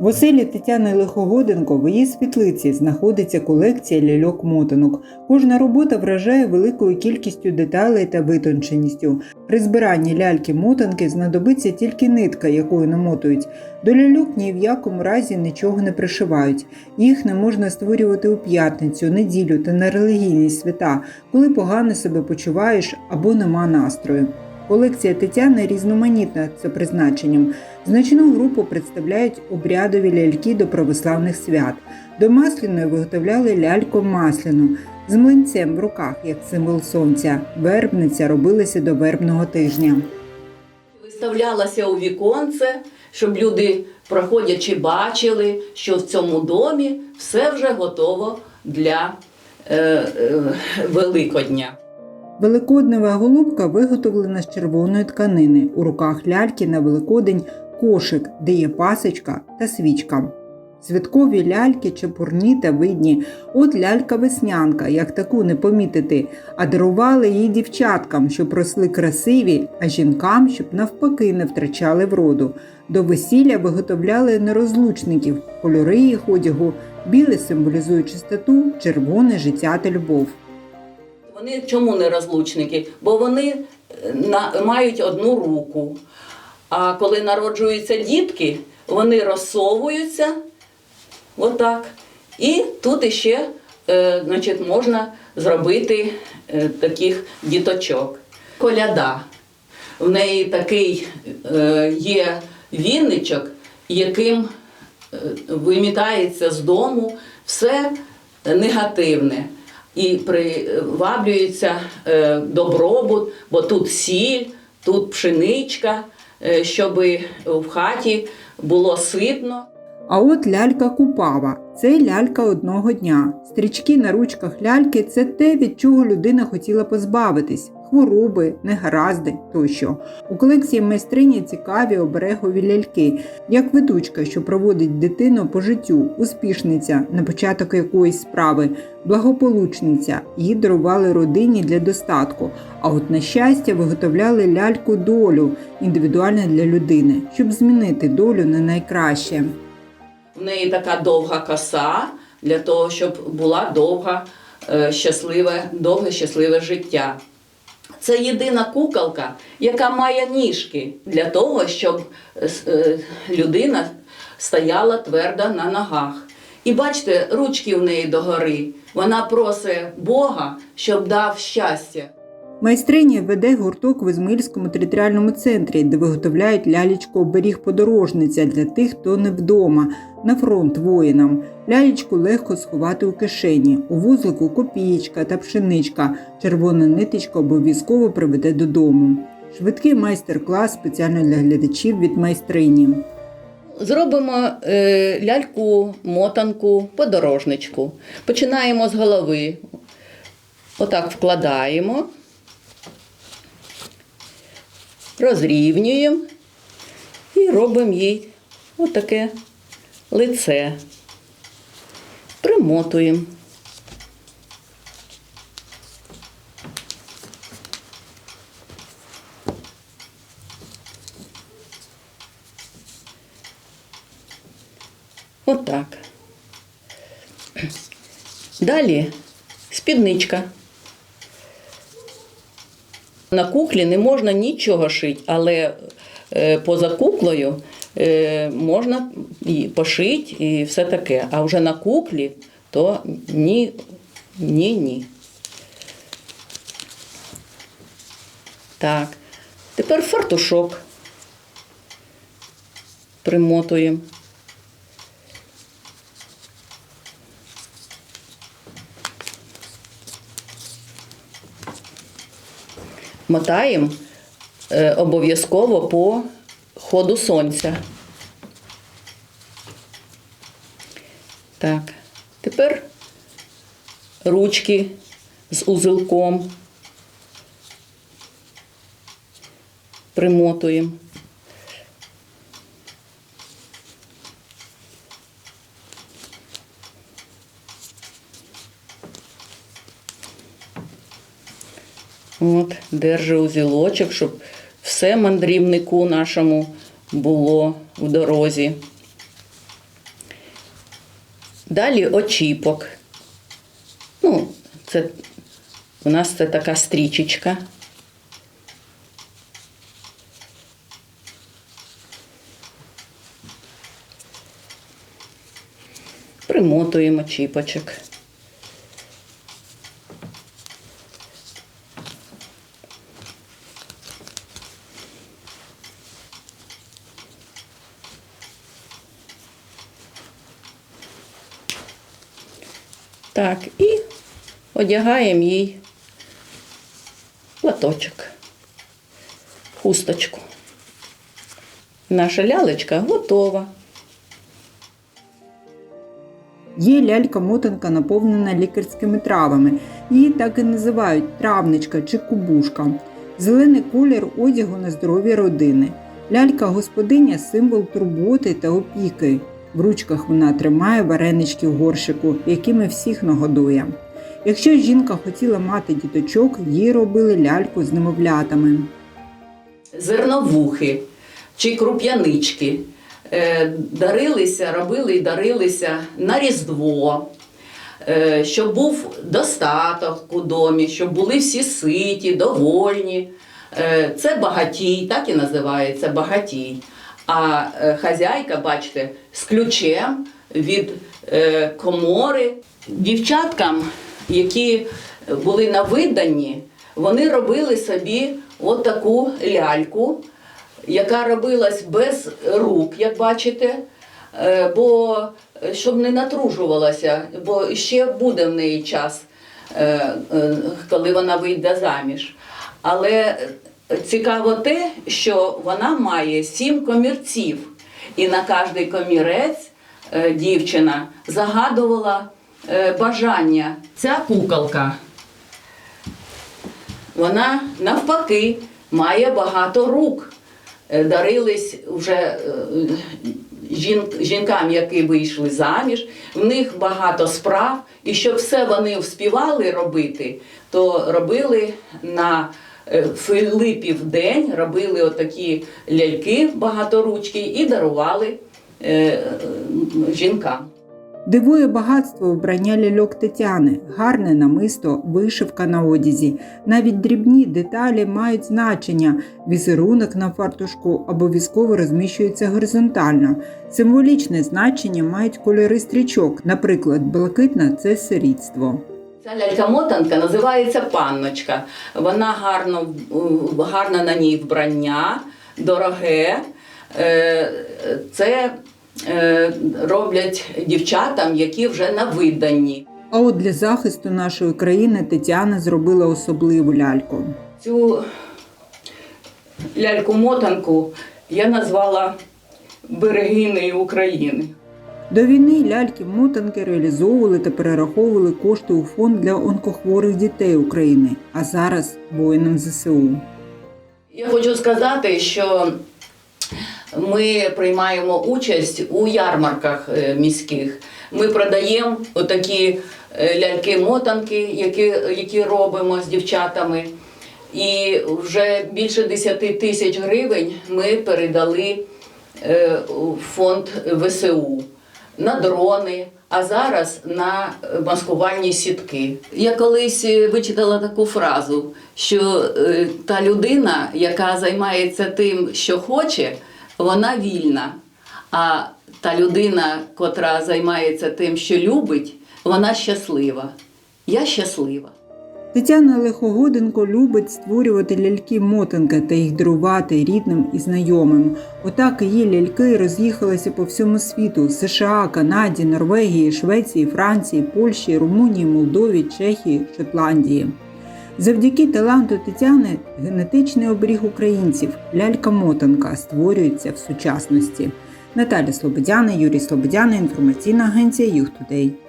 В оселі Тетяни Лихогоденко в її світлиці знаходиться колекція ляльок-мотанок. Кожна робота вражає великою кількістю деталей та витонченістю. При збиранні ляльки-мотанки знадобиться тільки нитка, якою намотують. До ляльок ні в якому разі нічого не пришивають. Їх не можна створювати у п'ятницю, неділю та на релігійні свята, коли погано себе почуваєш або нема настрою. Колекція Тетяни різноманітна за призначенням. Значну групу представляють обрядові ляльки до православних свят. До масляної виготовляли ляльку масляну з млинцем в руках, як символ сонця. Вербниця робилася до вербного тижня. Виставлялася у віконце, щоб люди, проходячи, бачили, що в цьому домі все вже готово для е, е, Великодня. Великоднева голубка виготовлена з червоної тканини. У руках ляльки на Великодень кошик, де є пасочка та свічка. Святкові ляльки чепурні та видні. От лялька-веснянка, як таку не помітити, а дарували її дівчаткам, щоб росли красиві, а жінкам, щоб навпаки не втрачали вроду. До весілля виготовляли нерозлучників, кольори їх одягу, біле символізує чистоту, червоне життя та любов. Вони чому не розлучники? Бо вони е, мають одну руку. А коли народжуються дітки, вони розсовуються отак. І тут іще е, значить, можна зробити е, таких діточок. Коляда. В неї такий є вінничок, яким вимітається з дому все негативне. І приваблюється е, добробут, бо тут сіль, тут пшеничка, е, щоб в хаті було ситно. А от лялька Купава це лялька одного дня. Стрічки на ручках ляльки це те, від чого людина хотіла позбавитись хвороби, негаразди тощо. У колекції майстрині цікаві оберегові ляльки, як ведучка, що проводить дитину по життю, успішниця на початок якоїсь справи, благополучниця. Її дарували родині для достатку. А от на щастя виготовляли ляльку долю індивідуально для людини, щоб змінити долю на найкраще. В неї така довга коса для того, щоб була довга, е, щасливе, довге щасливе життя. Це єдина куколка, яка має ніжки для того, щоб е, е, людина стояла твердо на ногах. І бачите, ручки в неї догори. Вона просить Бога, щоб дав щастя. Майстриня веде гурток в Ізмаїльському територіальному центрі, де виготовляють лялечку оберіг подорожниця для тих, хто не вдома, на фронт воїнам. Лялечку легко сховати у кишені. У вузлику копієчка та пшеничка. Червона ниточка обов'язково приведе додому. Швидкий майстер-клас спеціально для глядачів від майстрині. Зробимо е, ляльку, мотанку, подорожничку. Починаємо з голови. Отак вкладаємо, розрівнюємо і робимо їй отаке лице. Примотуємо. Отак. Далі спідничка. На куклі не можна нічого шити, але е, поза куклею е, можна і пошити і все таке. А вже на куклі то ні, ні, ні. Так. Тепер фартушок примотуємо. Мотаємо е, обов'язково по ходу сонця. Так, тепер ручки з узелком примотуємо. От, держи узілочок, щоб все мандрівнику нашому було в дорозі. Далі очіпок. Ну, це у нас це така стрічечка. Примотуємо чіпочок. Так, і одягаємо їй платочок, хусточку. Наша лялечка готова. Є лялька-мотанка, наповнена лікарськими травами. Її так і називають травничка чи кубушка. Зелений колір одягу на здоров'я родини. Лялька-господиня символ турботи та опіки. В ручках вона тримає варенички в горшику, якими всіх нагодує. Якщо жінка хотіла мати діточок, їй робили ляльку з немовлятами. зерновухи чи круп'янички е, дарилися, робили і дарилися на Різдво, е, щоб був достаток у домі, щоб були всі ситі, довольні. Е, Це багатій, так і називається багатій. А е, хазяйка, бачите, з ключем від е, комори. Дівчаткам, які були на виданні, вони робили собі от ляльку, яка робилась без рук, як бачите, е, бо щоб не натружувалася, бо ще буде в неї час, коли вона вийде заміж. Але цікаво те, що вона має сім комірців, і на кожний комірець е, дівчина загадувала е, бажання. Ця куколка вона навпаки має багато рук. Е, Дарились вже жінкам, які вийшли заміж, в них багато справ, і щоб все вони вспівали робити, то робили на Филипів день, робили отакі ляльки багаторучки і дарували е, е, жінкам. Дивує багатство вбрання ляльок Тетяни, гарне намисто, вишивка на одязі. Навіть дрібні деталі мають значення. Візерунок на фартушку обов'язково розміщується горизонтально. Символічне значення мають кольори стрічок, наприклад, блакитна це сирітство. Ця лялька-мотанка називається панночка. Вона гарно, е, гарно на ній вбрання, дороге. Е, Це е, роблять дівчатам, які вже на виданні. А от для захисту нашої країни Тетяна зробила особливу ляльку. Цю ляльку-мотанку я назвала берегинею України. До війни ляльки-мотанки реалізовували та перераховували кошти у фонд для онкохворих дітей України, а зараз воїнам ЗСУ. Я хочу сказати, що ми приймаємо участь у ярмарках е, міських. Ми продаємо отакі е, ляльки-мотанки, які, які робимо з дівчатами. І вже більше 10 тисяч гривень ми передали е, у фонд ВСУ на дрони, а зараз на маскувальні сітки. Я колись е, вичитала таку фразу, що е, та людина, яка займається тим, що хоче, вона вільна. А та людина, котра займається тим, що любить, вона щаслива. Я щаслива. Тетяна Лихогоденко любить створювати ляльки-мотанки та їх дарувати рідним і знайомим. Отак її ляльки роз'їхалися по всьому світу: США, Канаді, Норвегії, Швеції, Франції, Польщі, Румунії, Молдові, Чехії, Шотландії. Завдяки таланту Тетяни генетичний оберіг українців лялька-мотанка створюється в сучасності. Наталя Слободяна, Юрій Слободяна, інформаційна агенція Юг Тудей.